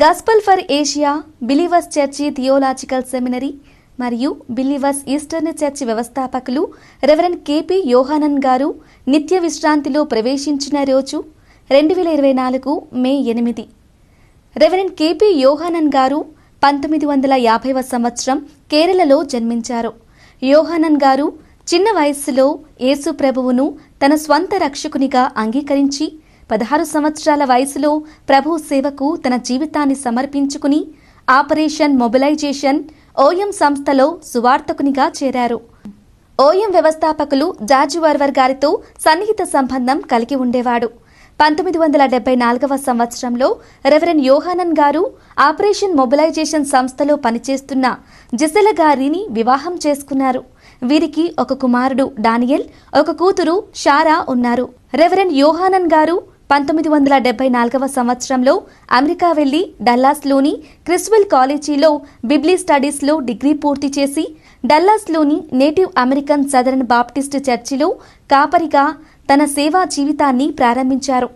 Gospel for Asia Believers Church Theological Seminary మరియు believers eastern church వ్యవస్థాపకులు reverend KP Yohannan గారు నిత్య విశ్రాంతిలో ప్రవేశించిన రోజు రెండు వేల ఇరవై నాలుగు మే ఎనిమిది. రెవరెండ్ కేపీ యోహానన్ గారు పంతొమ్మిది వందల యాభైవ సంవత్సరం కేరళలో జన్మించారు. యోహానన్ గారు చిన్న వయస్సులో యేసు ప్రభువును తన స్వంత రక్షకునిగా అంగీకరించి పదహారు సంవత్సరాల వయసులో ప్రభు సేవకు తన జీవితాన్ని సమర్పించుకుని ఆపరేషన్ మొబిలైజేషన్ ఓఎం సంస్థలో సువార్తకునిగా చేరారు. ఓఎం వ్యవస్థాపకులు జార్జ్ వర్వర్ గారితో సన్నిహిత సంబంధం కలిగి ఉండేవాడు. పంతొమ్మిది వందల డెబ్బై నాలుగవ సంవత్సరంలో రెవరెన్ యోహానన్ గారు ఆపరేషన్ మొబిలైజేషన్ సంస్థలో పనిచేస్తున్న జిసెల గారిని వివాహం చేసుకున్నారు. వీరికి ఒక కుమారుడు డానియల్ ఒక కూతురు షారా ఉన్నారు. రెవరెన్ యోహానన్ గారు పంతొమ్మిది వందల డెబ్బై నాలుగవ సంవత్సరంలో అమెరికా వెళ్ళి డల్లాస్లోని క్రిస్వెల్ కాలేజీలో బిబ్లీ స్టడీస్లో డిగ్రీ పూర్తి చేసి డల్లాస్లోని నేటివ్ అమెరికన్ సదరన్ బాప్టిస్ట్ చర్చిలో కాపరిగా తన సేవా జీవితాన్ని ప్రారంభించారు.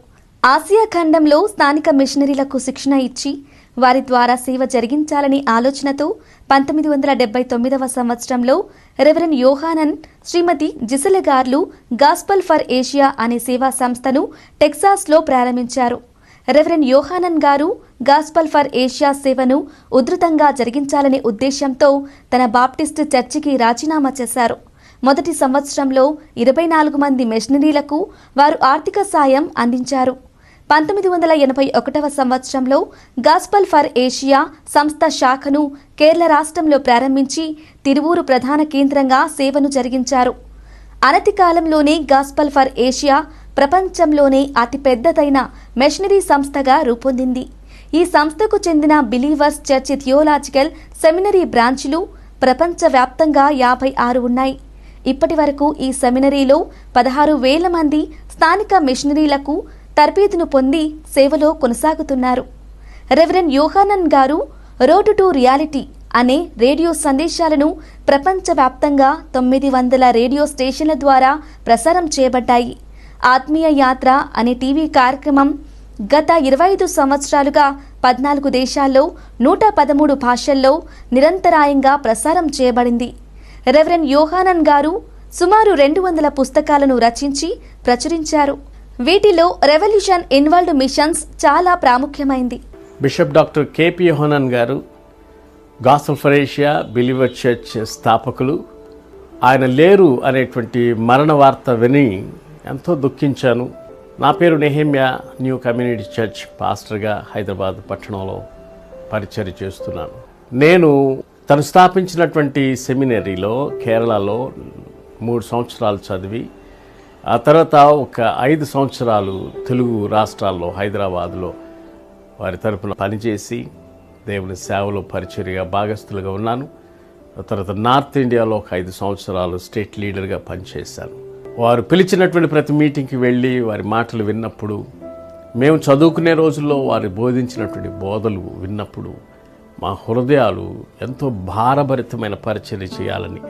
ఆసియా ఖండంలో స్థానిక మిషనరీలకు శిక్షణ ఇచ్చి వారి ద్వారా సేవ జరిగించాలనే ఆలోచనతో పంతొమ్మిది వందల డెబ్బై తొమ్మిదవ సంవత్సరంలో రెవరెన్ యోహానన్ శ్రీమతి జిసెల గార్లు గాస్పల్ ఫర్ ఏషియా అనే సేవా సంస్థను టెక్సాస్లో ప్రారంభించారు. రెవరెన్ యోహానన్ గారు గాస్పల్ ఫర్ ఏషియా సేవను ఉధృతంగా జరిగించాలనే ఉద్దేశంతో తన బాప్టిస్ట్ చర్చికి రాజీనామా చేశారు. మొదటి సంవత్సరంలో ఇరవై నాలుగు మంది మిషనరీలకు వారు ఆర్థిక సాయం అందించారు. పంతొమ్మిది వందల ఎనభై ఒకటవ సంవత్సరంలో గాస్పల్ ఫర్ ఏషియా సంస్థ శాఖను కేరళ రాష్ట్రంలో ప్రారంభించి తిరువూరు ప్రధాన కేంద్రంగా సేవను జరిగించారు. అనతి కాలంలోనే గాస్పల్ ఫర్ ఏషియా ప్రపంచంలోనే అతిపెద్దదైన మెషనరీ సంస్థగా రూపొందింది. ఈ సంస్థకు చెందిన బిలీవర్స్ చర్చి థియోలాజికల్ సెమినరీ బ్రాంచ్లు ప్రపంచవ్యాప్తంగా యాభై ఆరు ఉన్నాయి. ఇప్పటి వరకు ఈ సెమినరీలో పదహారు వేల మంది స్థానిక మిషనరీలకు తరబేతును పొంది సేవలో కొనసాగుతున్నారు. రెవరెన్ యోహానన్ గారు రోడ్ టు రియాలిటీ అనే రేడియో సందేశాలను ప్రపంచవ్యాప్తంగా తొమ్మిది వందల రేడియో స్టేషన్ల ద్వారా ప్రసారం చేయబడ్డాయి. ఆత్మీయ యాత్ర అనే టీవీ కార్యక్రమం గత ఇరవై ఐదు సంవత్సరాలుగా పద్నాలుగు దేశాల్లో నూట పదమూడు భాషల్లో నిరంతరాయంగా ప్రసారం చేయబడింది. రెవరెన్ యోహానన్ గారు సుమారు రెండు వందల పుస్తకాలను రచించి ప్రచురించారు. వీటిలో రెవల్యూషన్ ఇన్వాల్వ్డ్ మిషన్స్ చాలా ప్రాముఖ్యమైంది. బిషప్ డాక్టర్ కేపి హోనన్ గారు గాసల్ ఫరేషియా బిలీవర్ చర్చ్ స్థాపకులు ఆయన లేరు అనేటువంటి మరణ వార్త విని ఎంతో దుఃఖించాను. నా పేరు నెహేమ్యా న్యూ కమ్యూనిటీ చర్చ్ పాస్టర్గా హైదరాబాద్ పట్టణంలో పరిచయం చేస్తున్నాను. నేను తను స్థాపించినటువంటి సెమినరీలో కేరళలో మూడు సంవత్సరాలు చదివి ఆ తర్వాత ఒక ఐదు సంవత్సరాలు తెలుగు రాష్ట్రాల్లో హైదరాబాద్లో వారి తరపున పనిచేసి దేవుని సేవలో పరిచర్గా భాగస్థులుగా ఉన్నాను. ఆ తర్వాత నార్త్ ఇండియాలో ఒక ఐదు సంవత్సరాలు స్టేట్ లీడర్గా పనిచేశాను. వారు పిలిచినటువంటి ప్రతి మీటింగ్కి వెళ్ళి వారి మాటలు విన్నప్పుడు మేము చదువుకునే రోజుల్లో వారు బోధించినటువంటి బోధలు విన్నప్పుడు మా హృదయాలు ఎంతో భారభరితమైన పరిచర్య చేయాలని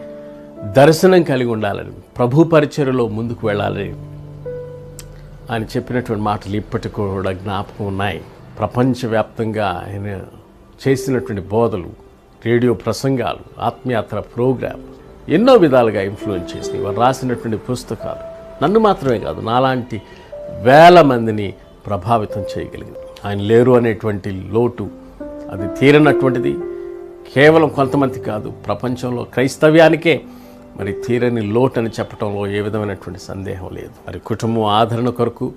దర్శనం కలిగి ఉండాలని ప్రభు పరిచయలో ముందుకు వెళ్ళాలని ఆయన చెప్పినటువంటి మాటలు ఇప్పటికి కూడా జ్ఞాపకం ఉన్నాయి. ప్రపంచవ్యాప్తంగా ఆయన చేసినటువంటి బోధలు రేడియో ప్రసంగాలు ఆత్మయాత్ర ప్రోగ్రామ్ ఎన్నో విధాలుగా ఇన్ఫ్లుయెన్స్ చేసినాయి. వారు రాసినటువంటి పుస్తకాలు నన్ను మాత్రమే కాదు నాలాంటి వేల మందిని ప్రభావితం చేయగలిగింది. ఆయన లేరు అనేటువంటి లోటు అది తీరనటువంటిది. కేవలం కొంతమంది కాదు ప్రపంచంలో క్రైస్తవ్యానికే మరి తీరని లోటు అని చెప్పడంలో ఏ విధమైనటువంటి సందేహం లేదు. మరి కుటుంబం ఆదరణ కొరకు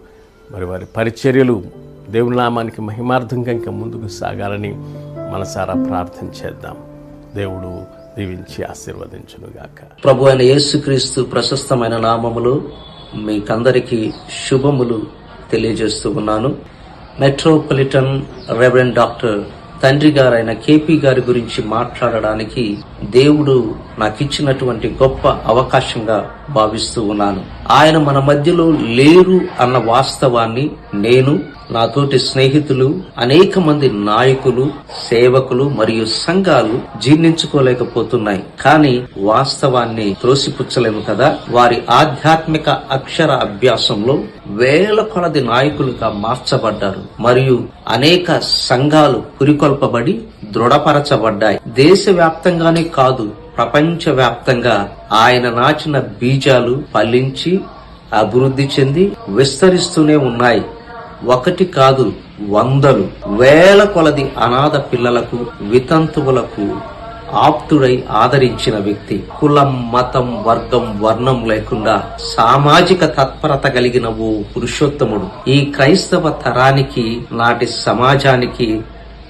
మరి వారి పరిచర్యలు దేవుని నామానికి మహిమార్థంగా ఇంకా ముందుకు సాగాలని మనసారా ప్రార్థన చేద్దాం. దేవుడు దీవించి ఆశీర్వదించునుగాక. ప్రభు అయిన యేసుక్రీస్తు ప్రశస్తమైన నామములు మీకందరికీ శుభములు తెలియజేస్తూ ఉన్నాను. మెట్రోపాలిటన్ రెవరెండ్ డాక్టర్ తండ్రి గారైన కేపీ గారి గురించి మాట్లాడడానికి దేవుడు నాకు ఇచ్చినటువంటి గొప్ప అవకాశంగా భావిస్తూ ఉన్నాను. ఆయన మన మధ్యలో లేరు అన్న వాస్తవాన్ని నేను నాతోటి స్నేహితులు అనేక మంది నాయకులు సేవకులు మరియు సంఘాలు జీర్ణించుకోలేకపోతున్నాయి. కానీ వాస్తవాన్ని త్రోసిపుచ్చలేము కదా? వారి ఆధ్యాత్మిక అక్షర అభ్యాసంలో వేల కొలది నాయకులుగా మార్చబడ్డారు. మరియు అనేక సంఘాలు పురికొల్పబడి దృఢపరచబడ్డాయి. దేశవ్యాప్తంగానే కాదు ప్రపంచవ్యాప్తంగా ఆయన నాచిన బీజాలు ఫలించి అభివృద్ధి చెంది విస్తరిస్తూనే ఉన్నాయి. ఒకటి కాదు వందలు వేల కొలది అనాథ పిల్లలకు వితంతువులకు ఆప్తుడై ఆదరించిన వ్యక్తి. కులం మతం వర్గం వర్ణం లేకుండా సామాజిక తత్పరత కలిగిన ఓ పురుషోత్తముడు. ఈ క్రైస్తవ తరానికి నాటి సమాజానికి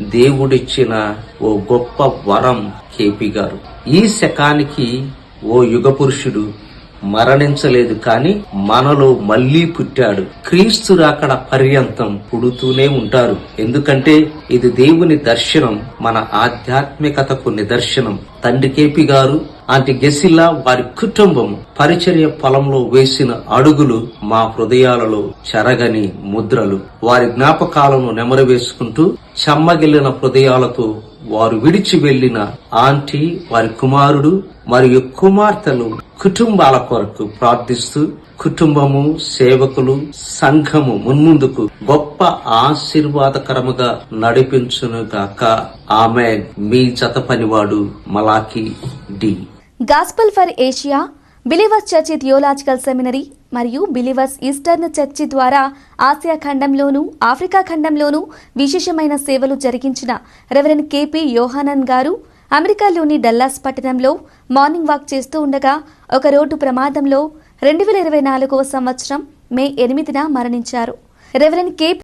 దేవుడిచ్చిన ఓ గొప్ప వరం కేపీ గారు. ఈ శకానికి ఓ యుగ పురుషుడు మరణించలేదు కాని మనలో మళ్ళీ పుట్టాడు. క్రీస్తు రాకడ పర్యంతం పుడుతూనే ఉంటారు. ఎందుకంటే ఇది దేవుని దర్శనం మన ఆధ్యాత్మికతకు నిదర్శనం. తండ్రి కేపి గారు ఆంటీ గెసిల్లా వారి కుటుంబం పరిచర్య పొలంలో వేసిన అడుగులు మా హృదయాలలో చెరగని ముద్రలు. వారి జ్ఞాపకాలను నెమరు వేసుకుంటూ చెమ్మగిల్లిన హృదయాలతో వారు విడిచి వెళ్ళిన ఆంటీ వారి కుమారుడు మరియు కుమార్తెలు కుటుంబాల కొరకు ప్రార్థిస్తూ కుటుంబము సేవకులు సంఘము మున్ముందుకు గొప్ప ఆశీర్వాదకరముగా నడిపించును గాక. ఆమె మీ జత పనివాడు Malachi D. Gospel for Asia Believers Church Theological Seminary మరియు బిలీవర్స్ ఈస్టర్న్ చర్చి ద్వారా ఆసియా ఖండంలోనూ ఆఫ్రికా ఖండంలోనూ విశేషమైన సేవలు జరిగించిన రెవరెన్ కేపీ యోహానన్ గారు అమెరికాలోని డల్లాస్ పట్టణంలో మార్నింగ్ వాక్ చేస్తూ ఉండగా ఒక రోడ్డు ప్రమాదంలో రెండు వేల ఇరవై నాలుగవ సంవత్సరం మే ఎనిమిదిన మరణించారు. రెవరెన్ కేపీ